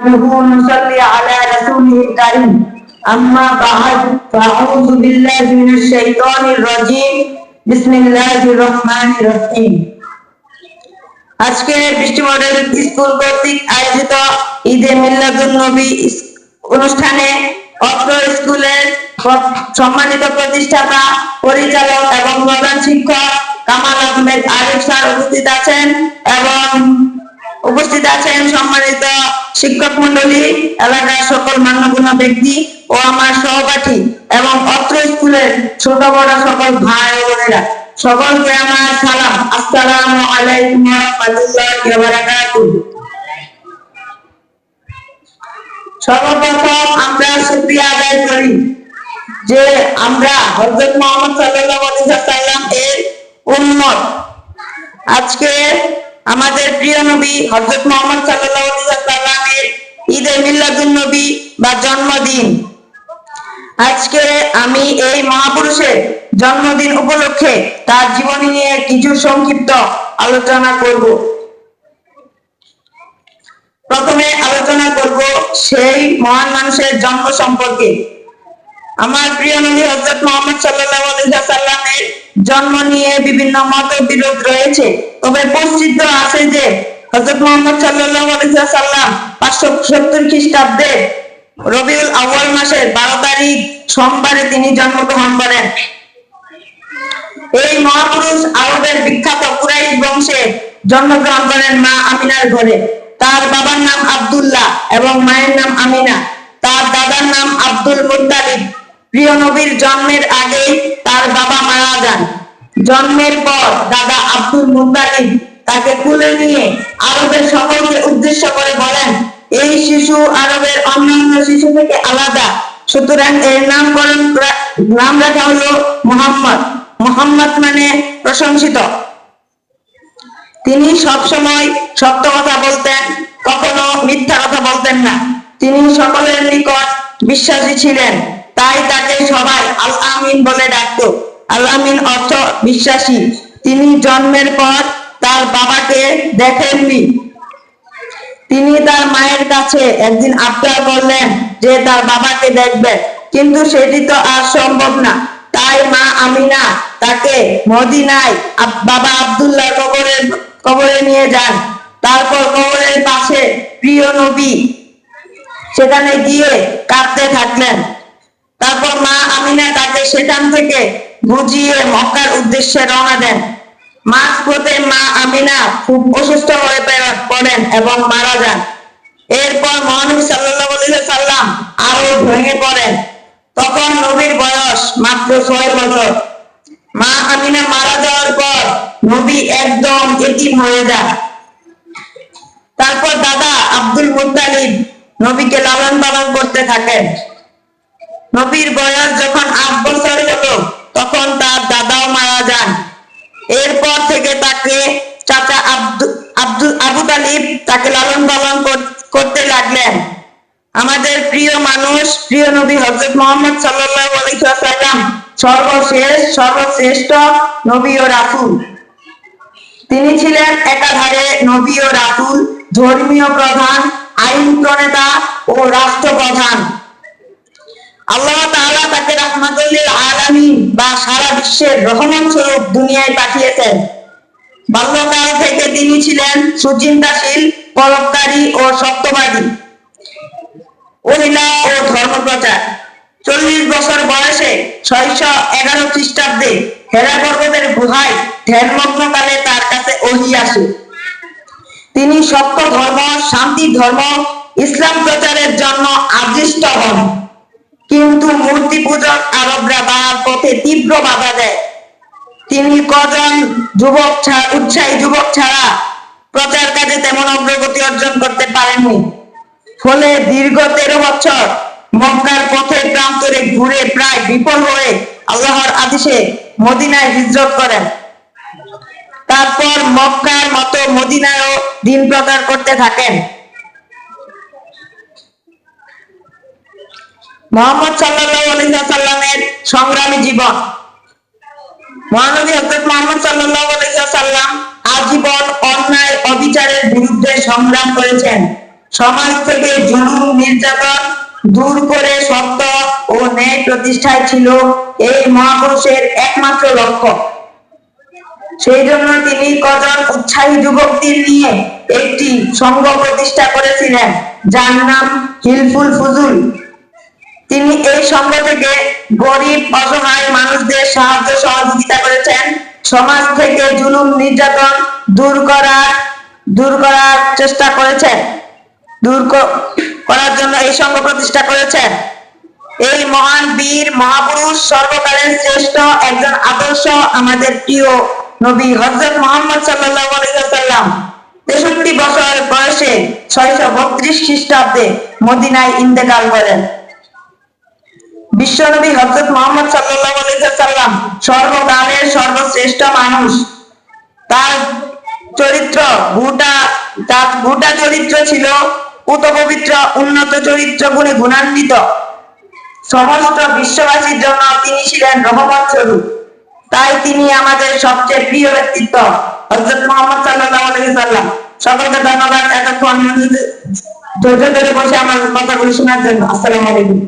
نصلي على رسوله الكريم أما بعد فأعوذ بالله من الشيطان الرجيم بسم الله الرحمن الرحيم আজকে বৃষ্টি model school কর্তৃক আয়োজিত ঈদে মিল্লাদুন নবী ইস- অনুষ্ঠানে অত্র স্কুলের প- সম্মানিত প্রতিষ্ঠাতা পরিচালক এবং প্রধান শিক্ষক কামাল আহমেদ আরিফ স্যার উপস্থিত আছেন এবং শিক্ষক মন্ডলী, এলাকার সকল মান্যগুণ ব্যক্তি ও আমার সহপাঠী এবং অত্র স্কুলের ছোট বড় সকল ভাই বোনেরা, সকলকে আমার সালাম। আসসালামু আলাইকুম সর্বপ্রথম আমরা আদায় করি যে আমরা হযরত মুহাম্মদ আলাইহি ওয়াসাল্লাম এর উম্মত। আজকে আমাদের প্রিয় নবী হযরত মুহাম্মদ ওয়াসাল্লামের ঈদে মিলাদুন নবী বা জন্মদিন। আজকে আমি এই মহাপুরুষের জন্মদিন উপলক্ষে তার জীবনী নিয়ে কিছু সংক্ষিপ্ত আলোচনা করব। প্রথমে আলোচনা করব সেই মহান মানুষের জন্ম সম্পর্কে। আমার প্রিয় নবী হযরত মুহাম্মদ সাল্লাল্লাহু আলাইহি ওয়াসাল্লামের জন্ম নিয়ে বিভিন্ন মতবিরোধ রয়েছে। তবে প্রসিদ্ধ আছে যে, হযরত মুহাম্মদ সাল্লাল্লাহু আলাইহি ওয়াসাল্লাম 570 খ্রিস্টাব্দে রবিউল আউয়াল মাসের 12 তারিখ সোমবারে তিনি জন্মগ্রহণ করেন। এই মহাপুরুষ আরবের বিখ্যাত কুরাইশ বংশে জন্মগ্রহণ করেন মা আমিনার ঘরে। তার বাবার নাম আব্দুল্লাহ এবং মায়ের নাম আমিনা। তার দাদার নাম আব্দুল মুত্তালিব। প্রিয় নবীর জন্মের আগেই তার বাবা মারা যান। জন্মের পর দাদা আব্দুল মুত্তালিব তাকে কুলে নিয়ে আরবের সকলকে উদ্দেশ্য করে বলেন, এই শিশু আরবের অন্যান্য শিশু থেকে আলাদা। সুতরাং এর নামকরণ করা- নাম রাখা হলো মোহাম্মদ। মোহাম্মদ মানে প্রশংসিত। তিনি সব সময় সত্য কথা বলতেন, কখনো মিথ্যা কথা বলতেন না। তিনি সকলের নিকট বিশ্বাসী ছিলেন। তাই তাকে সবাই আল আমিন বলে ডাকতো। আল আমিন অর্থ বিশ্বাসী। তিনি জন্মের পর তার বাবাকে দেখেননি। তিনি তার মায়ের কাছে একদিন আবদার করলেন যে তার বাবাকে দেখবেন কিন্তু সেটি তো আর সম্ভব না। তাই মা আমিনা তাকে মদিনায় বাবা আব্দুল্লাহ কবরের কবরে নিয়ে যান। তারপর কবরের পাশে প্রিয় নবী সেখানে গিয়ে কাঁদতে থাকলেন। তারপর মা আমিনা তাকে সেখান থেকে বুঝিয়ে মক্কার উদ্দেশ্যে রওনা দেন। মাঝ পথে মা আমিনা খুব অসুস্থ হয়ে পড়েন এবং মারা যান। এরপর মহানবী সাল্লাল্লাহু আলাইহি সাল্লাম আরও ভেঙে পড়েন। তখন নবীর বয়স মাত্র ছয় বছর। মা আমিনা মারা যাওয়ার পর নবী একদম এতিম হয়ে যান। তারপর দাদা আব্দুল মুত্তালিব নবীকে লালন পালন করতে থাকেন। নবীর বয়স যখন আট বছর হলো তখন তার দাদাও মারা যান। এরপর থেকে তাকে চাচা আব্দুল আবু তালিব তাকে লালন পালন করতে লাগলেন। আমাদের প্রিয় মানুষ, প্রিয় নবী হযরত মুহাম্মদ ওয়াসাল্লাম, সর্বশেষ, সর্বশ্রেষ্ঠ নবী ও রাসূল। তিনি ছিলেন একাধারে নবী ও রাসূল, ধর্মীয় প্রধান আইন প্রণেতা ও রাষ্ট্রপ্রধান। আল্লাহ তাআলা তাকে রাহমাতুল্লিল আলামিন বা সারা বিশ্বের রহমান স্বরূপ দুনিয়ায় পাঠিয়েছেন। বাল্যকাল থেকে তিনি ছিলেন সুচিন্তাশীল, পরোপকারী ও সত্যবাদী। মহিলা ও ধর্মপ্রচার। চল্লিশ বছর বয়সে ছয়শো এগারো খ্রিস্টাব্দে হেরা পর্বতের গুহায় ধ্যানমগ্ন কালে তার কাছে ওহি আসে। তিনি সত্য ধর্ম, শান্তি ধর্ম, ইসলাম প্রচারের জন্য আদিষ্ট হন। কিন্তু মূর্তি পূজক আরবরা তার পথে তীব্র বাধা দেয়। তিনি কজন যুবক উৎসাহী যুবক ছাড়া প্রচার কাজে তেমন অগ্রগতি অর্জন করতে পারেননি। ফলে দীর্ঘ তেরো বছর মক্কার পথের প্রান্তরে ঘুরে প্রায় বিফল হয়ে আল্লাহর আদেশে মদিনায় হিজরত করেন। তারপর মক্কার মতো মদিনায়ও দিন প্রচার করতে থাকেন। মোহাম্মদ ওয়াসাল্লামের সংগ্রামী জীবন। মহানবী হযরত মুহাম্মদ আজীবন অন্যায় অবিচারের বিরুদ্ধে সংগ্রাম করেছেন। সমাজ থেকে জুলুম, নির্যাতন দূর করে সত্য ও ন্যায় প্রতিষ্ঠায় ছিল এই মহাপুরুষের একমাত্র লক্ষ্য। সেই জন্য তিনি কজন উৎসাহী যুবকদের নিয়ে একটি সংঘ প্রতিষ্ঠা করেছিলেন, যার নাম হিলফুল ফুজুল তিনি এই সংঘ থেকে গরিব, অসহায় মানুষদের সাহায্য সহযোগিতা করেছেন। সমাজ থেকে জুলুম, নির্যাতন দূর করার দূর করার চেষ্টা করেছেন। দূর করার জন্য এই সংঘ প্রতিষ্ঠা করেছেন। এই মহান বীর, মহাপুরুষ, সর্বকালের শ্রেষ্ঠ একজন আদর্শ আমাদের প্রিয় নবী হযরত মোহাম্মদ ওয়াসাল্লাম। তেষট্টি বছর বয়সে ছয়শো বত্রিশ খ্রিস্টাব্দে মদিনায় ইন্তেকাল করেন। বিশ্বনবী হযরত মোহাম্মদ সাল্লাল্লাহু আলাইহি সর্বকালের সর্বশ্রেষ্ঠ মানুষ। তার চরিত্র গোটা, তার গোটা চরিত্র ছিল পুত পবিত্র উন্নত চরিত্র গুণে গুণান্বিত। সমস্ত বিশ্ববাসীর জন্য তিনি ছিলেন রহমত স্বরূপ। তাই তিনি আমাদের সবচেয়ে প্রিয় ব্যক্তিত্ব, হযরত মোহাম্মদ আলাইহি সাল্লাম সকলকে ধন্যবাদ। এতক্ষণ ধৈর্য ধরে বসে আমার কথাগুলি শোনার জন্য। আসসালামু আলাইকুম।